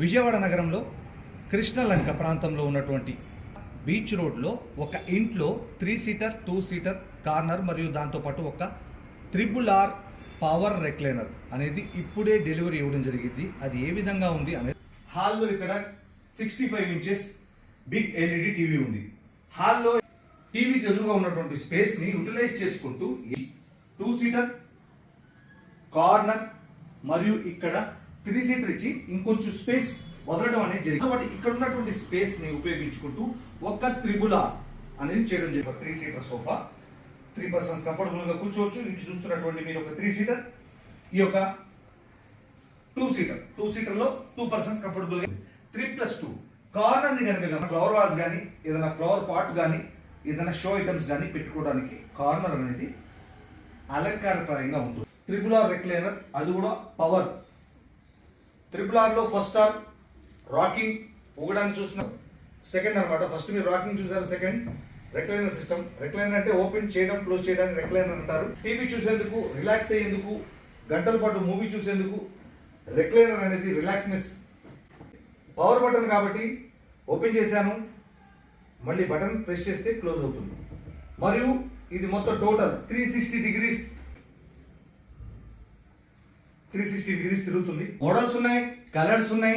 విజయవాడ నగరంలో కృష్ణలంక ప్రాంతంలో ఉన్నటువంటి బీచ్ రోడ్లో ఒక ఇంట్లో three seater two seater corner మరియు దాంతోపాటు ఒక త్రిబుల్ ఆర్ పవర్ రెక్లైనర్ అనేది ఇప్పుడే డెలివరీ ఇవ్వడం జరిగింది. అది ఏ విధంగా ఉంది అనేది హాల్లో ఇక్కడ sixty five inches big LED TV ఉంది. హాల్లో టీవీకి ఎదురుగా ఉన్నటువంటి స్పేస్ని యూటిలైజ్ చేసుకుంటూ టూ సీటర్ కార్నర్ మరియు ఇక్కడ త్రీ సీటర్ ఇచ్చి ఇంకొంచెం స్పేస్ వదలడం అనేది జరిగింది. కాబట్టి ఇక్కడ ఉన్నటువంటి స్పేస్ని ఉపయోగించుకుంటూ ఒక త్రిబుల అనేది చేయడం జరిగింది. Three seater sofa three persons కంఫర్టబుల్గా కూర్చోవచ్చు. ఇది చూస్తున్నటువంటి మీరు ఒక త్రీ సీటర్ ఈ యొక్క టూ సీటర్ టూ సీటర్లో టూ పర్సన్స్ కంఫర్టబుల్గా త్రీ ప్లస్ టూ కార్నర్ని కనుక ఫ్లవర్ వాల్స్ కానీ ఏదైనా ఫ్లవర్ పాట్ కానీ ఏదైనా షో ఐటమ్స్ కానీ పెట్టుకోవడానికి కార్నర్ అనేది అలంకారప్రాయంగా ఉంటుంది. త్రిపుల్ ఆర్ రెక్లైనర్ అది కూడా పవర్ త్రిపుల్ ఆర్లో ఫస్ట్ ఆర్ రాకింగ్ ఊగడానికి చూస్తున్నారు సెకండ్ అనమాట ఫస్ట్ మీరు రాకింగ్ చూసారు? సెకండ్ రెక్లైనర్ సిస్టమ్ రెక్లైనర్ అంటే ఓపెన్ చేయడం క్లోజ్ చేయడానికి రెక్లైనర్ అంటారు. టీవీ చూసేందుకు రిలాక్స్ అయ్యేందుకు గంటల పాటు మూవీ చూసేందుకు రెక్లైనర్ అనేది రిలాక్స్నెస్ పవర్ బటన్ కాబట్టి ఓపెన్ చేశాను. మళ్ళీ బటన్ ప్రెస్ చేస్తే క్లోజ్ అవుతుంది. మరియు ఇది మొత్తం total three sixty degrees three sixty degrees తిరుగుతుంది. మోడల్స్ ఉన్నాయి కలర్స్ ఉన్నాయి.